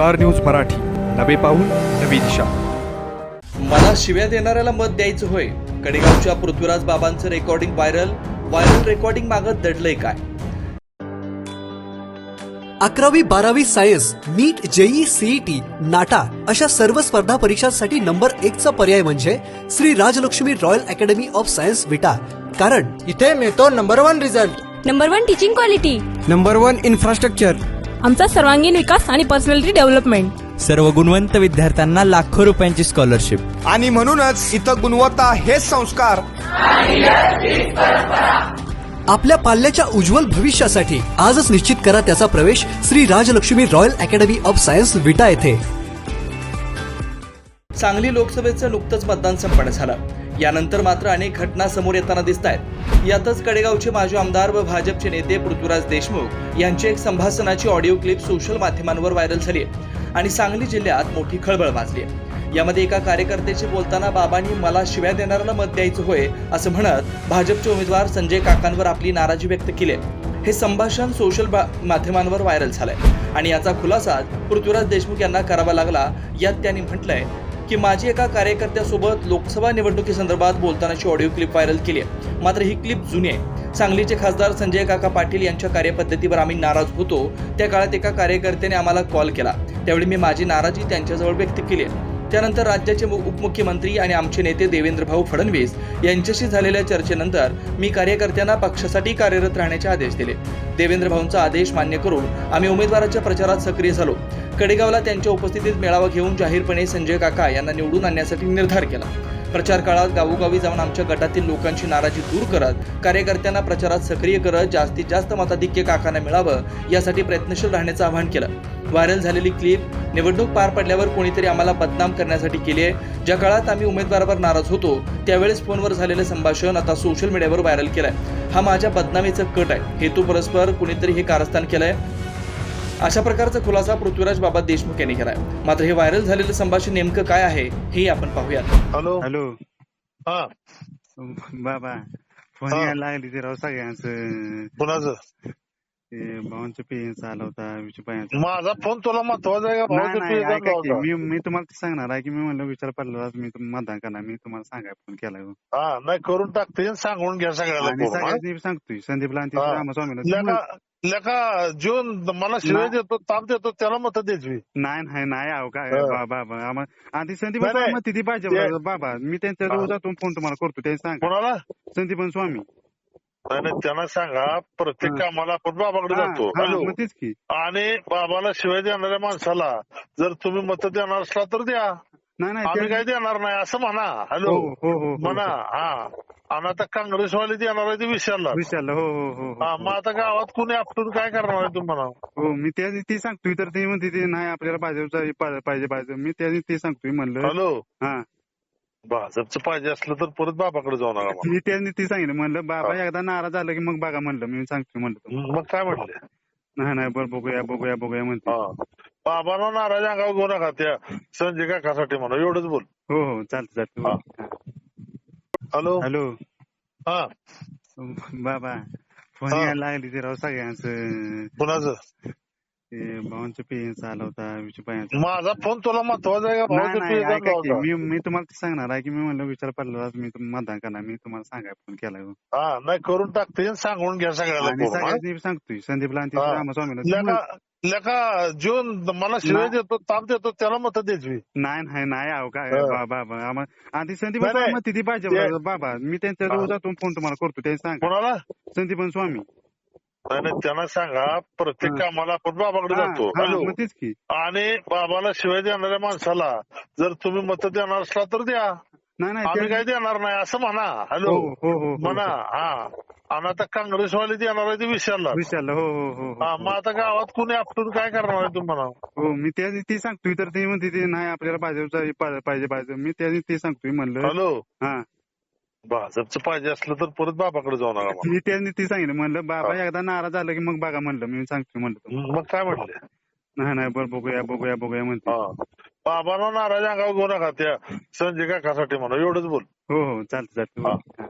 Star news Marathi. नवे पाऊल नवी दिशा. मला शिव्या देणाऱ्याला मत द्यायचं होय. कडेगावच्या पृथ्वीराज बाबांचं रेकॉर्डिंग व्हायरल व्हायरल रेकॉर्डिंग मागत दडलंय काय? अकरावी बारावी science NEET JEE CET NATA अशा सर्व स्पर्धा परीक्षांसाठी नंबर एकचा पर्याय म्हणजे Shri Rajlakshmi royal academy of science Vita. कारण इथे मिळतो number one result. Number one teaching quality number one infrastructure आमचा सर्वांगीण विकास आणि पर्सनॅलिटी डेव्हलपमेंट सर्व गुणवंत विद्यार्थ्यांना लाखो रुपयांची स्कॉलरशिप आणि म्हणूनच इथं गुणवत्ता हेच संस्कार. आपल्या पाल्याच्या उज्ज्वल भविष्यासाठी आजच निश्चित करा त्याचा प्रवेश Shri Rajlakshmi royal academy of science Vita येथे. सांगली लोकसभेचं नुकतंच मतदान संपन्न झालं. यानंतर मात्र अनेक घटना समोर येताना दिसत आहेत यातच कडेगावचे माजी आमदार व भाजपचे नेते पृथ्वीराज देशमुख यांची एक संभाषणाची ऑडिओ क्लिप सोशल माध्यमांवर व्हायरल झाली आहे आणि सांगली जिल्ह्यात मोठी खळबळ माजली आहे. यामध्ये एका कार्यकर्त्याशी बोलताना बाबांनी मला शिव्या देणाऱ्याला मत द्यायचं होय असं म्हणत भाजपचे उमेदवार संजय काकांवर आपली नाराजी व्यक्त केली हे संभाषण सोशल बा- माध्यमांवर व्हायरल झालंय. आणि याचा खुलासा पृथ्वीराज देशमुख यांना करावा लागला यात त्यांनी म्हटलंय की माझी एका कार्यकर्त्यासोबत लोकसभा निवडणुकीसंदर्भात बोलतानाची ऑडिओ क्लिप व्हायरल केली आहे. मात्र ही क्लिप जुनी आहे. सांगलीचे खासदार संजय काका पाटील यांच्या कार्यपद्धतीवर आम्ही नाराज होतो. त्या काळात एका कार्यकर्त्याने आम्हाला कॉल केला. त्यावेळी मी माझी नाराजी त्यांच्याजवळ व्यक्त केली आहे. त्यानंतर राज्याचे उपमुख्यमंत्री आणि आमचे नेते देवेंद्र भाऊ फडणवीस यांच्याशी झालेल्या चर्चेनंतर मी कार्यकर्त्यांना पक्षासाठी कार्यरत राहण्याचे आदेश दिले. देवेंद्र भाऊंचा आदेश मान्य करून आम्ही उमेदवाराच्या प्रचारात सक्रिय झालो. कडेगावला त्यांच्या उपस्थितीत मेळावा घेऊन जाहीरपणे संजय काका यांना निवडून आणण्यासाठी निर्धार केला. प्रचार काळात गावोगावी जाऊन आमच्या गटातील लोकांची नाराजी दूर करत कार्यकर्त्यांना प्रचारात सक्रिय करत जास्तीत जास्त मताधिक्य काकांना मिळावं यासाठी प्रयत्नशील राहण्याचं आवाहन केलं. व्हायरल झालेली क्लिप निवडणूक पार पडल्यावर कोणीतरी आम्हाला बदनाम करण्यासाठी केली आहे. ज्या काळात आम्ही उमेदवारावर नाराज होतो त्यावेळेस फोनवर झालेलं संभाषण आता सोशल मीडियावर व्हायरल केलंय. हा माझ्या बदनामीचा कट आहे. हेतू परस्पर कुणीतरी हे कारस्थान केलंय. अशा प्रकारचा खुलासा पृथ्वीराज बाबा देशमुख यांनी केलाय मात्र हे व्हायरल झालेलं संभाषण नेमकं काय आहे हे आपण पाहूयात हॅलो हॅलो हा बाबा फोन. यायला लागली ते राव सगळ्यांचं कुणाचं ते भावांचं पेन्स आला होता विचूपायांचा माझा फोन तुला महत्त्वाचा आहे का नाही भावाचा नाही पेज ऐका की, होता? मी मी तुम्हाला ते सांगणार आहे की मी म्हणलं विचार पडला मी तुम- मतदान करणार मी तुम्हाला सांगाय फोन केला हो. हा नाही करून टाकते आणि सांगून घ्या सगळ्याला आणि करून, हा? सगळ्यांनी सांगतोय संदीपला आणि हा. रामस्वामीला लेका लेका जून मला शिवाय. देतो ताप देतो त्याला मत द्यायची नाही नाही नाही आहो काय बाबा आम्हा- आणि संदीप तिथे पाहिजे बाबा मी त्यांच्या. जवळ जातो फोन तुम्हाला करतो ते सांगा. कोणाला? संदीप स्वामी. नाही, त्यांना सांगा प्रत्येक. कामाला आपण बाबाकडे जातो. आणि बाबाला शिवाय देणाऱ्या माणसाला जर तुम्ही मत देणार असला तर द्या. नाही नाही आम्ही त्या- काय देणार नाही असं म्हणा. हॅलो. हो हो हो हो म्हणा. हा. आणि आता काँग्रेसवाले देणार आहे ते विषयाला विचारलं हो हो हो मग आता गावात कुणी आपटून काय करणार आहे तुम्हाला हो मी त्या ती सांगतोय तर ते म्हणते ते नाही आपल्याला भाजपचा पा- पाहिजे पाहिजे मी त्या ते सांगतोय म्हणलं. हॅलो. हा. भाजपचं पाहिजे असलं तर परत बाबाकडे जाऊ नका. मी त्यांनी ती सांगितलं म्हणलं बाबा एकदा नाराज झालं की मग बघा म्हणलं. मी सांगतोय म्हणलं. मग काय म्हटले? नाही नाही बरं बघूया बघूया बघूया म्हणते. हा. बाबांना नाराज अंगावर घेऊ नका त्या संजय काकासाठी म्हणा एवढंच बोल हो हो चालतं चालतं हॅलो हॅलो हा बाबा फोन. यायला लागली ते राव सगळ्यांचं कुणाचं ते भावांचं पेन्स आला होता विचूपायांचा माझा फोन तुला महत्त्वाचा आहे का भावाचा नाही ऐका? मी मी तुम्हाला ते सांगणार आहे की मी म्हणलं विचार पडला मी तुम- मतदान करणार मी तुम्हाला सांगाय फोन केला हो. हा नाही करून टाकते सांगून घ्या सगळ्याला आणि करून, हा? सगळ्यांनी सांगतोय संदीपला आणि हा. रामस्वामीला लेका लेका जून मला शिवाय. देतो ताप देतो त्याला मत द्यायची नाही नाही नाही आहो काय बाबा आम्हा- आणि संदीप तिथे पाहिजे बाबा मी त्यांच्या जवळ. जातो फोन तुम्हाला करतो ते सांगा. कोणाला? संदीप स्वामी. नाही, त्यांना सांगा प्रत्येक. कामाला आपण बाबाकडे जातो. हा, की. आणि बाबाला शिवाय देणाऱ्या माणसाला जर तुम्ही मत देणार असला तर द्या. नाही नाही आम्ही काय देणार नाही असं म्हणा. हॅलो. हो हो हो. म्हणा हा. आणि आता काँग्रेसवाले देणार आहे ते विषयाला विचारलं हो हो हो. हा मग आता गावात कुणी आपटून काय करणार आहे तुम्हाला? हो मी त्या ती सांगतोय तर ते म्हणते ते नाही आपल्याला भाजपचा पाहिजे पाहिजे. मी त्या ते सांगतोय म्हणलं हॅलो? हा. भाजपचं पाहिजे असलं तर परत बाबाकडे जाऊ नका मला. मी त्यांनी ती सांगितलं म्हणलं बाबा एकदा नाराज झालं की मग बघा म्हणलं मी सांगतोय म्हणलं तुम्हाला. मग काय म्हटले नाही नाही बरं बघूया बघूया बघूया म्हणते. हा. बाबांना नाराज अंगावर घेऊ नका त्या संजय काकासाठी म्हणा एवढंच बोल. हो हो चालतं चालतं.